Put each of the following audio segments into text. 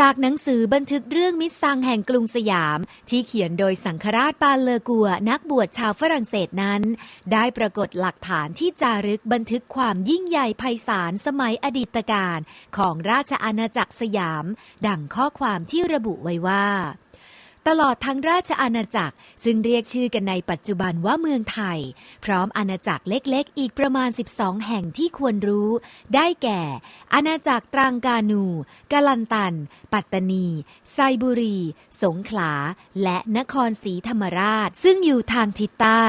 จากหนังสือบันทึกเรื่องมิตรซังแห่งกรุงสยาม ที่เขียนโดยสังฆราชปาเลอกัวนักบวชชาวฝรั่งเศสนั้น ได้ปรากฏหลักฐานที่จารึกบันทึกความยิ่งใหญ่ไพศาลสมัยอดีตการ ของราชอาณาจักรสยาม ดังข้อความที่ระบุไว้ว่า ตลอดทั้งราชอาณาจักร ซึ่งเรียกชื่อกันในปัจจุบันว่าเมืองไทย พร้อมอาณาจักรเล็กๆ อีกประมาณ 12 แห่งที่ควรรู้ ได้แก่ อาณาจักรตรังกานูกาลันตัน ปัตตานีไซบุรี สงขลา และนครศรีธรรมราช ซึ่งอยู่ทางทิศใต้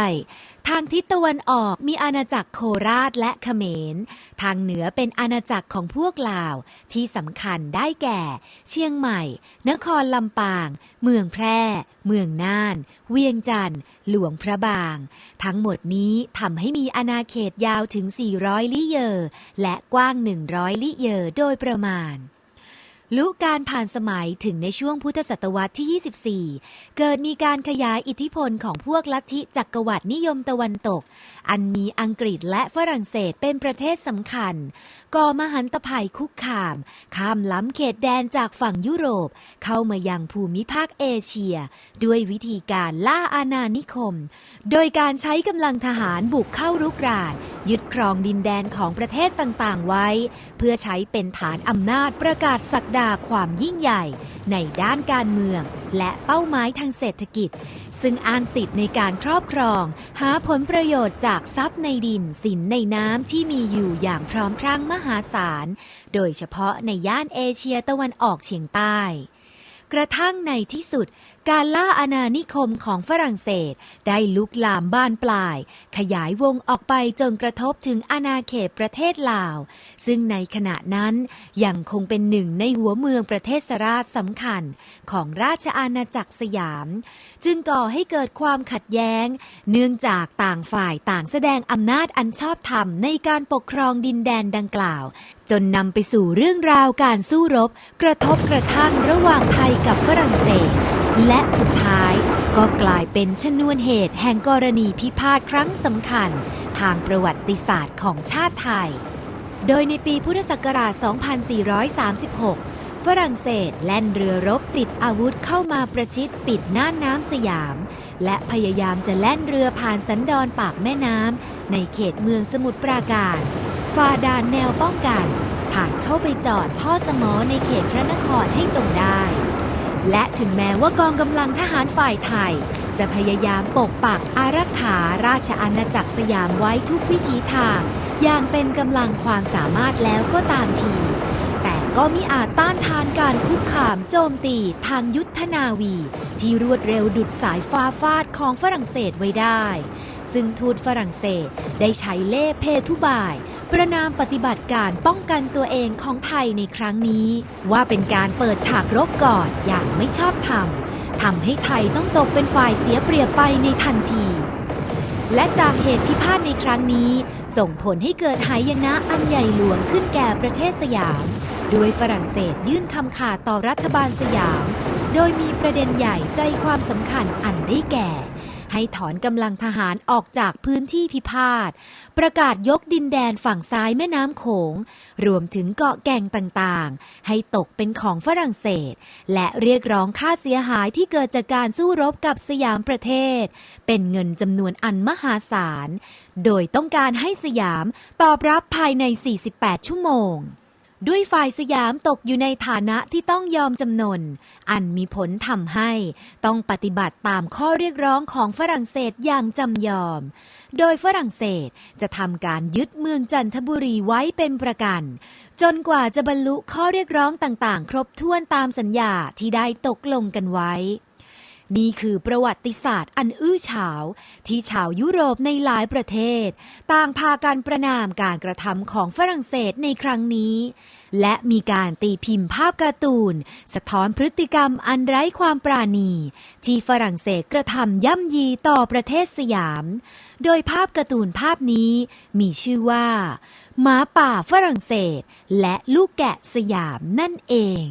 ทางทิศตะวันออกมีอาณาจักรโคราชและเขมร ทางเหนือเป็นอาณาจักรของพวกลาว ที่สำคัญได้แก่ เชียงใหม่ นครลำปาง เมืองแพร่ เมืองน่าน เวียงจันทร์ หลวงพระบาง ทั้งหมดนี้ทำให้มีอาณาเขตยาวถึง 400ลี้เยอและกว้าง 100ลี้เยอโดยประมาณ ลุการผ่านสมัยถึงในช่วงพุทธศตวรรษที่ 24 เกิดมีการขยายอิทธิพลของพวกลัทธิจักรวรรดินิยมตะวันตก อันมีอังกฤษและฝรั่งเศสเป็นประเทศสำคัญ ก่อมหันตภัยคุกคาม ข้ามล้ำเขตแดนจากฝั่งยุโรป เข้ามายังภูมิภาคเอเชีย ด้วยวิธีการล่าอาณานิคม โดยการใช้กำลังทหารบุกเข้ารุกราน ยึดครองดินแดนของประเทศต่างๆ ไว้ เพื่อใช้เป็นฐานอำนาจประกาศศักดาความยิ่งใหญ่ในด้านการเมือง และเป้าหมายทางเศรษฐกิจ ซึ่งอ้างสิทธิ์ในการครอบครอง หาผลประโยชน์จากทรัพย์ในดินสินในน้ำที่มีอยู่อย่างพร้อมพรั่งมหาศาล โดยเฉพาะในย่านเอเชียตะวันออกเฉียงใต้กระทั่งในที่สุด การล่าอาณานิคมของฝรั่งเศส ได้ลุกลามบ้านปลาย ขยายวงออกไปจนกระทบถึงอาณาเขตประเทศลาว ซึ่งในขณะนั้นยังคงเป็นหนึ่งในหัวเมืองประเทศสราชสำคัญของราชอาณาจักรสยาม จึงก่อให้เกิดความขัดแย้ง เนื่องจากต่างฝ่ายต่างแสดงอำนาจอันชอบธรรมในการปกครองดินแดนดังกล่าว จนนำไปสู่เรื่องราวการสู้รบ กระทบกระทั่งระหว่างไทยกับฝรั่งเศส และสุดท้ายก็กลายเป็นชนวนเหตุแห่งกรณีพิพาทครั้งสำคัญ ทางประวัติศาสตร์ของชาติไทย โดยในปีพุทธศักราช 2436 ฝรั่งเศสแล่นเรือรบติดอาวุธเข้ามาประชิดปิดน่านน้ำสยาม และพยายามจะแล่นเรือผ่านสันดอนปากแม่น้ำในเขตเมืองสมุทรปราการฝ่าด่านแนวป้องกัน ผ่านเข้าไปจอดท่อสมอในเขตพระนครให้จงได้ และถึงแม้ว่ากองกำลังทหารฝ่ายไทย จะพยายามปกปักอารักขาราชอาณาจักรสยามไว้ทุกวิถีทาง อย่างเต็มกำลังความสามารถแล้วก็ตามที แต่ก็มิอาจต้านทานการคุกคามโจมตีทางยุทธนาวี ที่รวดเร็วดุดสายฟ้าฟาดของฝรั่งเศสไว้ได้ ซึ่งทูตฝรั่งเศสได้ใช้เล่เพทุบาย ประนามปฏิบัติการป้องกันตัวเองของไทยในครั้งนี้ ว่าเป็นการเปิดฉากรบก่อนอย่างไม่ชอบธรรมทำให้ไทยต้องตกเป็นฝ่ายเสียเปรียบไปในทันที และจากเหตุพิพาทในครั้งนี้ ส่งผลให้เกิดหายนะอันใหญ่หลวงขึ้นแก่ประเทศสยามโดยฝรั่งเศสยื่นคำขาดต่อรัฐบาลสยาม โดยมีประเด็นใหญ่ใจความสำคัญอันได้แก่ ให้ถอนกำลังทหารออกจากพื้นที่พิพาท ประกาศยกดินแดนฝั่งซ้ายแม่น้ำโขง รวมถึงเกาะแก่งต่างๆ ให้ตกเป็นของฝรั่งเศส และเรียกร้องค่าเสียหายที่เกิดจากการสู้รบกับสยามประเทศ เป็นเงินจำนวนอันมหาศาล โดยต้องการให้สยามตอบรับภายใน 48 ชั่วโมง ด้วยฝ่ายสยามตกอยู่ในฐานะที่ต้องยอมจำนน อันมีผลทำให้ต้องปฏิบัติตามข้อเรียกร้องของฝรั่งเศสอย่างจำยอม โดยฝรั่งเศสจะทำการยึดเมืองจันทบุรีไว้เป็นประกัน จนกว่าจะบรรลุข้อเรียกร้องต่างๆ ครบถ้วนตามสัญญาที่ได้ตกลงกันไว้ นี่คือประวัติศาสตร์อันอื้อฉาว ที่ชาวยุโรปในหลายประเทศ ต่างพากันประนามการกระทำของฝรั่งเศสในครั้งนี้ และมีการตีพิมพ์ภาพการ์ตูน สะท้อนพฤติกรรมอันไร้ความปราณี ที่ฝรั่งเศสกระทำย่ำยีต่อประเทศสยาม โดยภาพการ์ตูนภาพนี้มีชื่อว่าหมาป่าฝรั่งเศส และลูกแกะสยามนั่นเอง